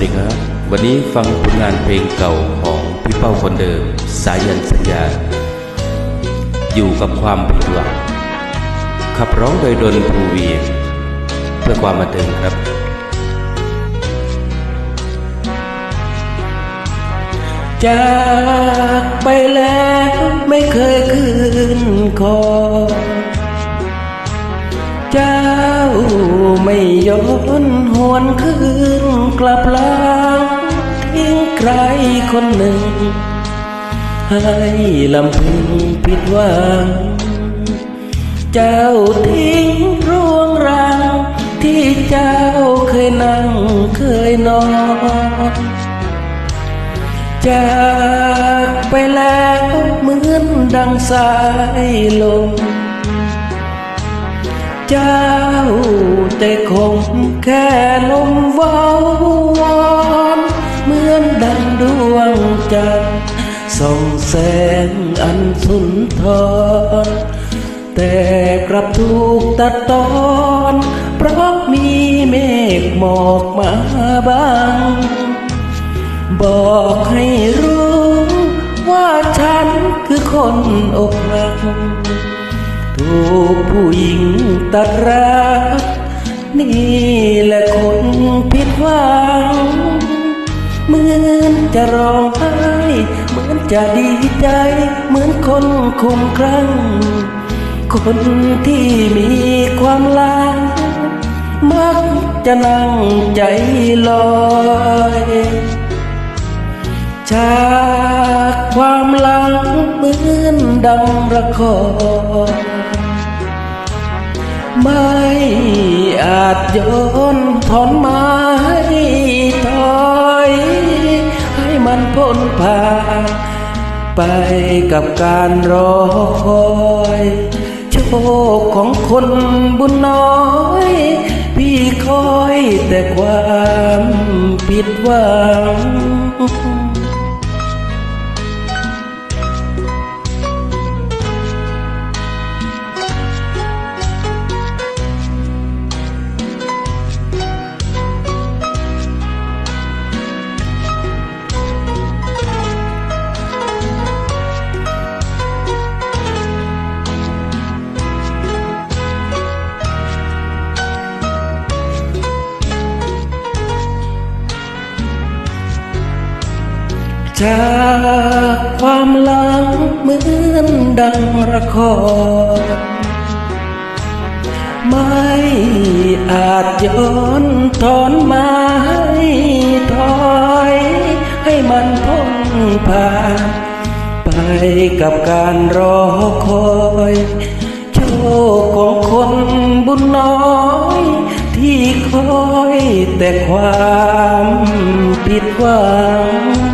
วัสดีครับ วันนี้ฟังผลงานเพลงเก่าของพี่เป้าคนเดิม สายันสัญญา อยู่กับความผิดหวังขับร้องโดยดนภูเวียงเพื่อความบันเทิงครับ จากไปแล้วไม่เคยคืนคอ ไม่ย้อนหวนคืนกลับลังทิ้งใครคนหนึ่ง ให้ลำพึงผิดหวัง เจ้าทิ้งร่วงรางที่เจ้าเคยนั่งเคยนอนจากไปแล้วเหมือนดังสายลมเจ้า แต่คงแค่ลมว้าวอนเหมือนดังดวงจันทร์ส่องแสงอันสุนทร แต่กลับถูกตัดตอน เพราะมีเมฆหมอกมาบัง บอกให้รู้ว่าฉันคือคนอกหักถูกผู้หญิงตัดรัก นี่แหละคนผิดหวังเหมือนจะร้องไห้เหมือนจะดีใจ เหมือนคนคุมครั้ง คนที่มีความลังมักจะนั่งใจลอยจากความลังเหมือนดังระคอไม่าดโยนถอนไม้ถอย ให้มันพ้นผ่านไปกับการรอคอยโชคของคนบุญน้อย พี่คอยแต่ความผิดหวัง จากความหลังเหมือนดังระครไม่อาจย้อนถอนไม้ถอย ให้มันพ้นผ่านไปกับการรอคอยโชคของคนบุญน้อย ที่คอยแต่ความผิดหวัง